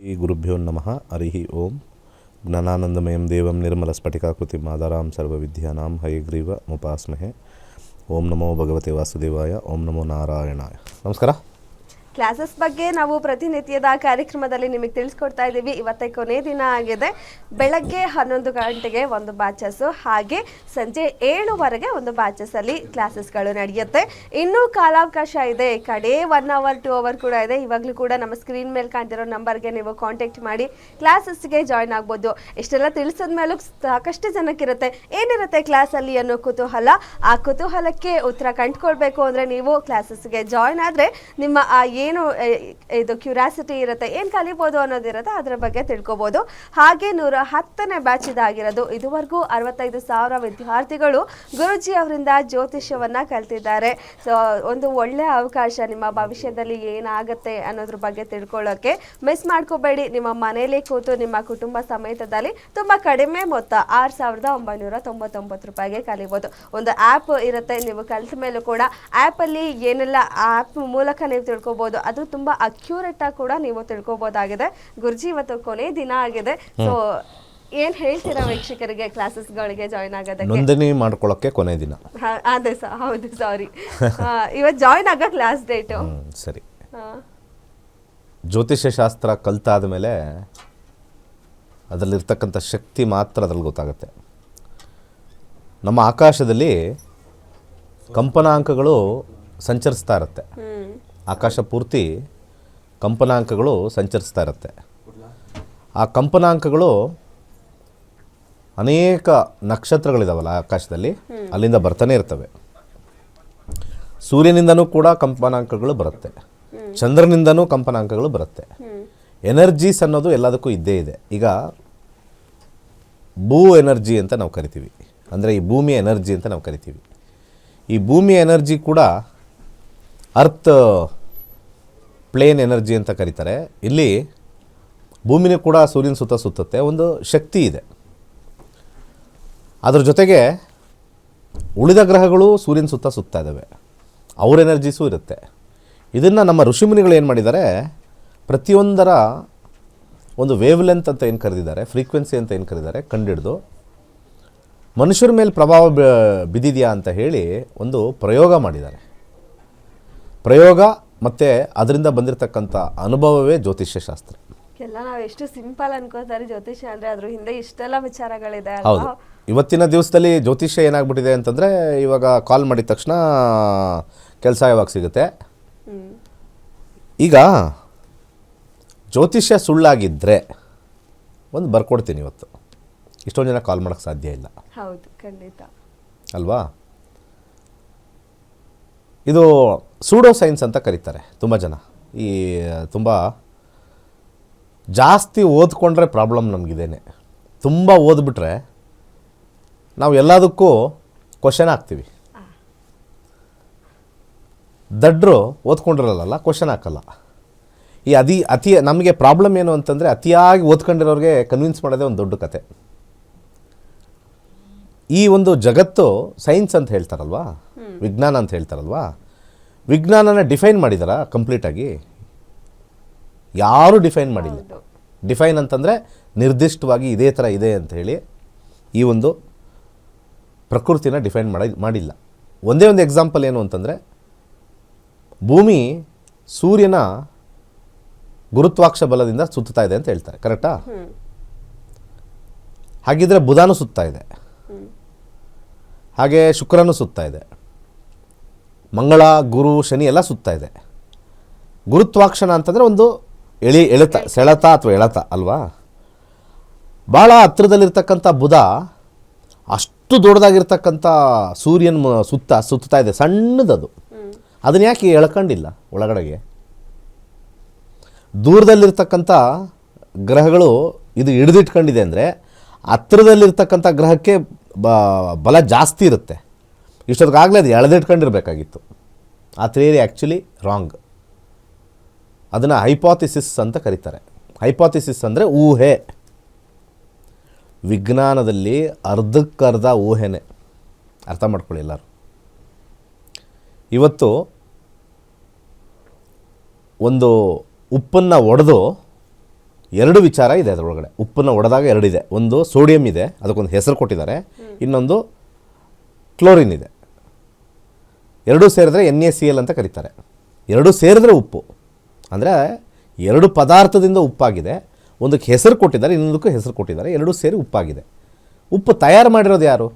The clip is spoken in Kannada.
ಶ್ರೀ ಗುರುಭ್ಯೋ ನಮಃ, ಹರಿ ಓಂ. ಜ್ಞಾನಾನಂದಮಯಂ ದೇವಂ ನಿರ್ಮಲಸ್ಫಟಿಕಾಕೃತಿಂ ಮಾದಾರಾಂ ಸರ್ವವಿದ್ಯಾನಾಂ ಹಯಗ್ರೀವ ಮುಪಾಸ್ಮಹೆ. ಓಂ ನಮೋ ಭಗವತೆ ವಾಸುದೇವಾಯ, ಓಂ ನಮೋ ನಾರಾಯಣಾಯ. ನಮಸ್ಕಾರ. ಕ್ಲಾಸಸ್ ಬಗ್ಗೆ ನಾವು ಪ್ರತಿನಿತ್ಯದ ಕಾರ್ಯಕ್ರಮದಲ್ಲಿ ನಿಮಗೆ ತಿಳಿಸ್ಕೊಡ್ತಾ ಇದ್ದೀವಿ. ಇವತ್ತೇ ಕೊನೆ ದಿನ ಆಗಿದೆ. ಬೆಳಗ್ಗೆ ಹನ್ನೊಂದು ಗಂಟೆಗೆ ಒಂದು ಬ್ಯಾಚಸ್ಸು ಹಾಗೆ ಸಂಜೆ ಏಳುವರೆಗೆ ಒಂದು ಬ್ಯಾಚಸ್ಸಲ್ಲಿ ಕ್ಲಾಸಸ್ಗಳು ನಡೆಯುತ್ತೆ. ಇನ್ನೂ ಕಾಲಾವಕಾಶ ಇದೆ. ಕಡೆ ಒನ್ ಅವರ್ ಟೂ ಅವರ್ ಕೂಡ ಇದೆ. ಇವಾಗಲೂ ಕೂಡ ನಮ್ಮ ಸ್ಕ್ರೀನ್ ಮೇಲೆ ಕಾಣ್ತಿರೋ ನಂಬರ್ಗೆ ನೀವು ಕಾಂಟ್ಯಾಕ್ಟ್ ಮಾಡಿ ಕ್ಲಾಸಸ್ಗೆ ಜಾಯ್ನ್ ಆಗ್ಬೋದು. ಇಷ್ಟೆಲ್ಲ ತಿಳಿಸಿದ ಮೇಲೂ ಸಾಕಷ್ಟು ಜನಕ್ಕಿರುತ್ತೆ. ಏನಿರುತ್ತೆ ಕ್ಲಾಸಲ್ಲಿ ಅನ್ನೋ ಕುತೂಹಲ? ಆ ಕುತೂಹಲಕ್ಕೆ ಉತ್ತರ ಕಂಡುಕೊಳ್ಬೇಕು ಅಂದರೆ ನೀವು ಕ್ಲಾಸಸ್ಗೆ ಜಾಯ್ನ್ ಆದರೆ ನಿಮ್ಮ ಆ ಎ, ಇದು ಕ್ಯೂರಿಯಾಸಿಟಿ ಇರುತ್ತೆ ಏನು ಕಲಿಬೋದು ಅನ್ನೋದಿರುತ್ತೆ ಅದರ ಬಗ್ಗೆ ತಿಳ್ಕೊಬೋದು. ಹಾಗೆ ನೂರ ಹತ್ತನೇ ಬ್ಯಾಚ್ ಇದಾಗಿರೋದು. ಇದುವರೆಗೂ ಅರವತ್ತೈದು ಸಾವಿರ ವಿದ್ಯಾರ್ಥಿಗಳು ಗುರುಜಿ ಅವರಿಂದ ಜ್ಯೋತಿಷ್ಯವನ್ನ ಕಲ್ತಿದ್ದಾರೆ. ಸೊ ಒಂದು ಒಳ್ಳೆಯ ಅವಕಾಶ ನಿಮ್ಮ ಭವಿಷ್ಯದಲ್ಲಿ ಏನಾಗುತ್ತೆ ಅನ್ನೋದ್ರ ಬಗ್ಗೆ ತಿಳ್ಕೊಳ್ಳೋಕೆ ಮಿಸ್ ಮಾಡ್ಕೋಬೇಡಿ. ನಿಮ್ಮ ಮನೆಯಲ್ಲಿ ಕೂತು ನಿಮ್ಮ ಕುಟುಂಬ ಸಮೇತದಲ್ಲಿ ತುಂಬ ಕಡಿಮೆ ಮೊತ್ತ ಆರು ಸಾವಿರದ ಒಂಬೈನೂರ ತೊಂಬತ್ತೊಂಬತ್ತು ರೂಪಾಯಿಗೆ ಕಲಿಬೋದು. ಒಂದು ಆ್ಯಪ್ ಇರುತ್ತೆ ನೀವು ಕಲಿತ ಮೇಲೂ ಕೂಡ. ಆ್ಯಪಲ್ಲಿ ಏನೆಲ್ಲ ಆ್ಯಪ್ ಮೂಲಕ ನೀವು ತಿಳ್ಕೊಬೋದು. ಅದು ತುಂಬಾ ಅಕ್ಯೂರೇಟ್ ಆಗಿ ಕೂಡ ನೀವು ತಿಳ್ಕೊಬೋದಾಗಿದೆ. ಗುರುಜಿ ಇವತ್ತು ಕೊನೆ ದಿನ ಆಗಿದೆ. ಸೊ ಏನ್ ಹೇಳ್ತೀರಾ ವೀಕ್ಷಕರಿಗೆ ಕ್ಲಾಸಸ್ಗಳಿಗೆ ಜಾಯ್ನ್ ಆಗೋದಕ್ಕೆ? ನೋಂದಣಿ ಮಾಡ್ಕೊಳ್ಳೋಕ್ಕೆ ಕೊನೆ ದಿನ. ಹಾ, ಅದೇ ಸರ್ ಹೌದು ಸಾರಿ ಇವತ್ತು ಜಾಯ್ನ್ ಆಗೋ ಕ್ಲಾಸ್ ಡೇಟು ಹ್ಮ್, ಸರಿ. ಜ್ಯೋತಿಷ್ಯ ಶಾಸ್ತ್ರ ಕಲ್ತಾದ ಮೇಲೆ ಅದರಲ್ಲಿರ್ತಕ್ಕಂಥ ಶಕ್ತಿ ಮಾತ್ರ ಅದ್ರಲ್ಲಿ ಗೊತ್ತಾಗುತ್ತೆ. ನಮ್ಮ ಆಕಾಶದಲ್ಲಿ ಕಂಪನಾಂಕಗಳು ಸಂಚರಿಸ್ತಾ ಇರುತ್ತೆ. ಹ್ಮ್. ಆಕಾಶ ಪೂರ್ತಿ ಕಂಪನಾಂಕಗಳು ಸಂಚರಿಸ್ತಾ ಇರುತ್ತೆ. ಆ ಕಂಪನಾಂಕಗಳು ಅನೇಕ ನಕ್ಷತ್ರಗಳಿದಾವಲ್ಲ ಆಕಾಶದಲ್ಲಿ? ಅಲ್ಲಿಂದ ಬರ್ತಾನೆ ಇರ್ತವೆ. ಸೂರ್ಯನಿಂದನೂ ಕೂಡ ಕಂಪನಾಂಕಗಳು ಬರುತ್ತೆ. ಚಂದ್ರನಿಂದನೂ ಕಂಪನಾಂಕಗಳು ಬರುತ್ತೆ. ಎನರ್ಜೀಸ್ ಅನ್ನೋದು ಎಲ್ಲದಕ್ಕೂ ಇದ್ದೇ ಇದೆ. ಈಗ ಭೂ ಎನರ್ಜಿ ಅಂತ ನಾವು ಕರಿತೀವಿ. ಅಂದರೆ ಈ ಭೂಮಿಯ ಎನರ್ಜಿ ಅಂತ ನಾವು ಕರಿತೀವಿ. ಈ ಭೂಮಿಯ ಎನರ್ಜಿ ಕೂಡ ಅರ್ತ್ ಪ್ಲೇನ್ ಎನರ್ಜಿ ಅಂತ ಕರೀತಾರೆ. ಇಲ್ಲಿ ಭೂಮಿನೂ ಕೂಡ ಸೂರ್ಯನ ಸುತ್ತ ಸುತ್ತುತ್ತೆ, ಒಂದು ಶಕ್ತಿ ಇದೆ. ಅದ್ರ ಜೊತೆಗೆ ಉಳಿದ ಗ್ರಹಗಳು ಸೂರ್ಯನ ಸುತ್ತ ಸುತ್ತಾ ಇದ್ದಾವೆ. ಅವ್ರ ಎನರ್ಜೀಸು ಇರುತ್ತೆ. ಇದನ್ನು ನಮ್ಮ ಋಷಿಮುನಿಗಳು ಏನು ಮಾಡಿದ್ದಾರೆ, ಪ್ರತಿಯೊಂದರ ಒಂದು ವೇವ್ ಲೆಂತ್ ಅಂತ ಏನು ಕರೆದಿದ್ದಾರೆ ಫ್ರೀಕ್ವೆನ್ಸಿ ಅಂತ ಏನು ಕರೆದಿದ್ದಾರೆ, ಕಂಡಿಡಿದು ಮನುಷ್ಯರ ಮೇಲೆ ಪ್ರಭಾವ ಬಿದ್ದಿದೆಯಾ ಅಂತ ಹೇಳಿ ಒಂದು ಪ್ರಯೋಗ ಮಾಡಿದ್ದಾರೆ. ಪ್ರಯೋಗ ಮತ್ತು ಅದರಿಂದ ಬಂದಿರತಕ್ಕಂಥ ಅನುಭವವೇ ಜ್ಯೋತಿಷ್ಯ ಶಾಸ್ತ್ರ ಎಲ್ಲ ನಾವು ಎಷ್ಟು ಸಿಂಪಲ್ ಅನ್ಕೋತಾರೆ ಜ್ಯೋತಿಷ್ಯ ಅಂದ್ರೆ ಅದ್ರ ಹಿಂದೆ ಇಷ್ಟೆಲ್ಲ ವಿಚಾರಗಳಿದೆ ಹೌದು. ಇವತ್ತಿನ ದಿವಸದಲ್ಲಿ ಜ್ಯೋತಿಷ್ಯ ಏನಾಗ್ಬಿಟ್ಟಿದೆ ಅಂತಂದರೆ ಇವಾಗ ಕಾಲ್ ಮಾಡಿದ ತಕ್ಷಣ ಕೆಲಸ ಯಾವಾಗ ಸಿಗುತ್ತೆ? ಈಗ ಜ್ಯೋತಿಷ್ಯ ಸುಳ್ಳಾಗಿದ್ದರೆ ಒಂದು ಬರ್ಕೊಡ್ತೀನಿ ಇವತ್ತು. ಇಷ್ಟೊಂದು ಜನ ಕಾಲ್ ಮಾಡೋಕ್ಕೆ ಸಾಧ್ಯ ಇಲ್ಲ. ಹೌದು ಖಂಡಿತ. ಅಲ್ವಾ? ಇದು ಸೂಡೋ ಸೈನ್ಸ್ ಅಂತ ಕರೀತಾರೆ ತುಂಬ ಜನ. ಈ, ತುಂಬ ಜಾಸ್ತಿ ಓದ್ಕೊಂಡ್ರೆ ಪ್ರಾಬ್ಲಮ್ ನಮಗಿದೇನೆ. ತುಂಬ ಓದ್ಬಿಟ್ರೆ ನಾವು ಎಲ್ಲದಕ್ಕೂ ಕ್ವಶನ್ ಹಾಕ್ತೀವಿ. ದಡ್ರು ಓದ್ಕೊಂಡಿರಲ್ಲ ಕ್ವಶನ್ ಹಾಕಲ್ಲ. ಈ ಅತಿ ಅತಿ, ನಮಗೆ ಪ್ರಾಬ್ಲಮ್ ಏನು ಅಂತಂದರೆ ಅತಿಯಾಗಿ ಓದ್ಕೊಂಡಿರೋರಿಗೆ ಕನ್ವಿನ್ಸ್ ಮಾಡೋದೇ ಒಂದು ದೊಡ್ಡ ಕತೆ. ಈ ಒಂದು ಜಗತ್ತು ಸೈನ್ಸ್ ಅಂತ ಹೇಳ್ತಾರಲ್ವಾ? ವಿಜ್ಞಾನ ಅಂತ ಹೇಳ್ತಾರಲ್ವಾ? ವಿಜ್ಞಾನನ ಡಿಫೈನ್ ಮಾಡಿದಾರಾ ಕಂಪ್ಲೀಟಾಗಿ ಯಾರೂ ಡಿಫೈನ್ ಮಾಡಿಲ್ಲ. ಡಿಫೈನ್ ಅಂತಂದರೆ ನಿರ್ದಿಷ್ಟವಾಗಿ ಇದೇ ಥರ ಇದೆ ಅಂತ ಹೇಳಿ ಈ ಒಂದು ಪ್ರಕೃತಿನ ಡಿಫೈನ್ ಮಾಡಿ ಮಾಡಿಲ್ಲ. ಒಂದೇ ಒಂದು ಎಕ್ಸಾಂಪಲ್ ಏನು ಅಂತಂದರೆ ಭೂಮಿ ಸೂರ್ಯನ ಗುರುತ್ವಾಕ್ಷ ಬಲದಿಂದ ಸುತ್ತಾ ಇದೆ ಅಂತ ಹೇಳ್ತಾರೆ ಕರೆಕ್ಟಾ ಹಾಗಿದ್ರೆ ಬುಧಾನು ಸುತ್ತಾ ಇದೆ. ಹಾಗೆ ಶುಕ್ರನು ಸುತ್ತಾ ಇದೆ. ಮಂಗಳ ಗುರು ಶನಿ ಎಲ್ಲ ಸುತ್ತಾ ಇದೆ. ಗುರುತ್ವಾಕ್ಷಣ ಅಂತಂದರೆ ಒಂದು ಎಳಿ ಎಳೆತ ಸೆಳೆತ ಅಥವಾ ಎಳೆತ ಅಲ್ವಾ? ಭಾಳ ಹತ್ತಿರದಲ್ಲಿರ್ತಕ್ಕಂಥ ಬುಧ ಅಷ್ಟು ದೊಡ್ಡದಾಗಿರ್ತಕ್ಕಂಥ ಸೂರ್ಯನ ಸುತ್ತ ಸುತ್ತಾ ಇದೆ. ಸಣ್ಣದದು. ಅದನ್ನ ಯಾಕೆ ಎಳ್ಕೊಂಡಿಲ್ಲ ಒಳಗಡೆಗೆ? ದೂರದಲ್ಲಿರ್ತಕ್ಕಂಥ ಗ್ರಹಗಳು ಇದು ಹಿಡಿದಿಟ್ಕೊಂಡಿದೆ ಅಂದರೆ ಹತ್ತಿರದಲ್ಲಿರ್ತಕ್ಕಂಥ ಗ್ರಹಕ್ಕೆ ಬ ಬಲ ಜಾಸ್ತಿ ಇರುತ್ತೆ. ಇಷ್ಟೊತ್ತಿಗಾಗಲೇ ಅದು ಎಳೆದಿಟ್ಕೊಂಡಿರ್ಬೇಕಾಗಿತ್ತು. ಆ ಥಿಯರಿ ಆ್ಯಕ್ಚುಲಿ ರಾಂಗ್. ಅದನ್ನು ಹೈಪಾಥಿಸಿಸ್ ಅಂತ ಕರೀತಾರೆ. ಹೈಪಾಥಿಸಿಸ್ ಅಂದರೆ ಊಹೆ. ವಿಜ್ಞಾನದಲ್ಲಿ ಅರ್ಧಕ್ಕರ್ಧ ಊಹೆನೇ. ಅರ್ಥ ಮಾಡ್ಕೊಳ್ಳಿ ಎಲ್ಲರೂ. ಇವತ್ತು ಒಂದು ಉಪ್ಪನ್ನು ಒಡೆದು ಎರಡು ವಿಚಾರ ಇದೆ ಅದರೊಳಗಡೆ. ಉಪ್ಪನ್ನು ಒಡೆದಾಗ ಎರಡಿದೆ. ಒಂದು ಸೋಡಿಯಂ ಇದೆ ಅದಕ್ಕೊಂದು ಹೆಸರು ಕೊಟ್ಟಿದ್ದಾರೆ. ಇನ್ನೊಂದು ಕ್ಲೋರಿನ್ ಇದೆ. ಎರಡೂ ಸೇರಿದ್ರೆ ಎನ್ ಎ ಸಿ ಎಲ್ ಅಂತ ಕರೀತಾರೆ. ಎರಡೂ ಸೇರಿದ್ರೆ ಉಪ್ಪು. ಅಂದರೆ ಎರಡು ಪದಾರ್ಥದಿಂದ ಉಪ್ಪಾಗಿದೆ, ಒಂದಕ್ಕೆ ಹೆಸರು ಕೊಟ್ಟಿದ್ದಾರೆ, ಇನ್ನೊಂದಕ್ಕೂ ಹೆಸರು ಕೊಟ್ಟಿದ್ದಾರೆ, ಎರಡೂ ಸೇರಿ ಉಪ್ಪಾಗಿದೆ. ಉಪ್ಪು ತಯಾರು ಮಾಡಿರೋದು ಯಾರು?